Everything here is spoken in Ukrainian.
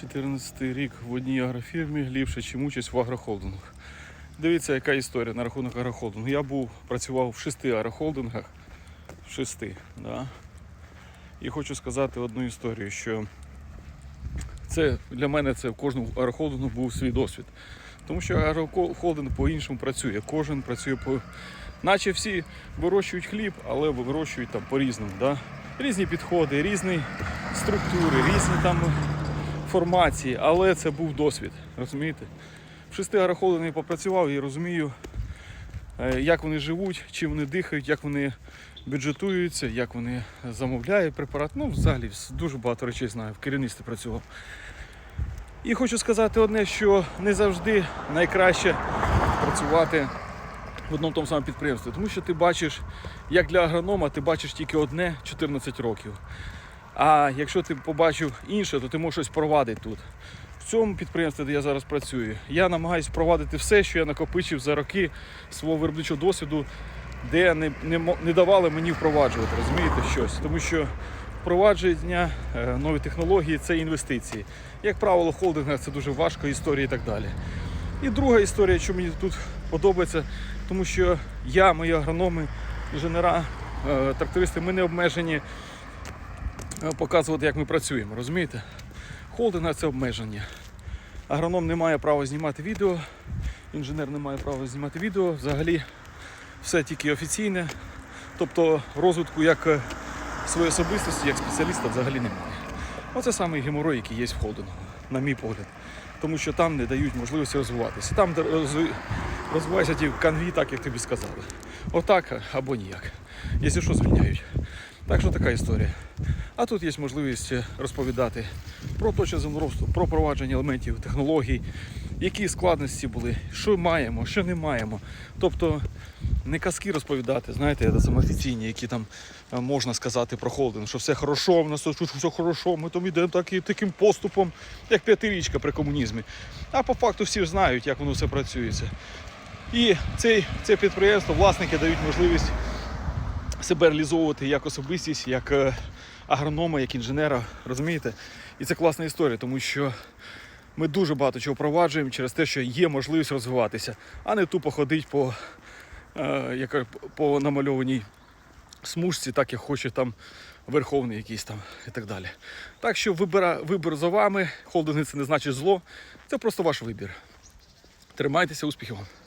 14 рік в одній агрофірмі ліпше, чим участь в агрохолдингу. Дивіться, яка історія на рахунок агрохолдингу. Я був, працював в шести агрохолдингах. В шести, да. І хочу сказати одну історію, що це для мене це в кожному агрохолдингу був свій досвід. Тому що агрохолдинг по-іншому працює. Кожен працює по. Наче всі вирощують хліб, але вирощують там по-різному. Да? Різні підходи, різні структури, різні там формації, але це був досвід. Розумієте? В шести агрохолдингах я попрацював і розумію, е, як вони живуть, чим вони дихають, як вони бюджетуються, як вони замовляють препарат. Ну, взагалі, дуже багато речей знаю, в керівництві працював. І хочу сказати одне, що не завжди найкраще працювати в одному тому самому підприємстві, тому що ти бачиш, як для агронома, ти бачиш тільки одне 14 років. А якщо ти побачив інше, то ти можеш щось провадити тут. В цьому підприємстві, де я зараз працюю, я намагаюся впровадити все, що я накопичив за роки свого виробничого досвіду, де не, не, не давали мені впроваджувати, розумієте, щось. Тому що впровадження е, нові технології це інвестиції. Як правило, холдингах це дуже важко, історії і так далі. І друга історія, що мені тут подобається, тому що я, мої агрономи, інженера, е, трактористи, ми не обмежені показувати, як ми працюємо, розумієте? Холдинг це обмеження. Агроном не має права знімати відео, інженер не має права знімати відео. Взагалі все тільки офіційне. Тобто розвитку як е, своєї особистості, як спеціаліста взагалі немає. Оце саме геморой, який є в холдингу, на мій погляд. Тому що там не дають можливості розвиватися. Там розвиваються ті канві, так як тобі сказали. Отак або ніяк. Якщо що, звільняють. Так що така історія. А тут є можливість е, розповідати про точне землеробство, про провадження елементів, технологій, які складності були, що маємо, що не маємо. Тобто не казки розповідати, знаєте, це самоофіційні, які там е, можна сказати про холдинг, що все хорошо, в нас тут все хорошо, ми там йдемо так, таким поступом, як п'ятирічка при комунізмі. А по факту всі знають, як воно все працюється. І цей, це підприємство, власники дають можливість себе реалізовувати як особистість, як е, агронома, як інженера. Розумієте? І це класна історія, тому що ми дуже багато чого впроваджуємо через те, що є можливість розвиватися, а не тупо ходити по, е, по намальованій смужці, так як хоче там верховний якийсь там і так далі. Так що вибира, вибір за вами, холдинги це не значить зло, це просто ваш вибір. Тримайтеся, успіхів вам!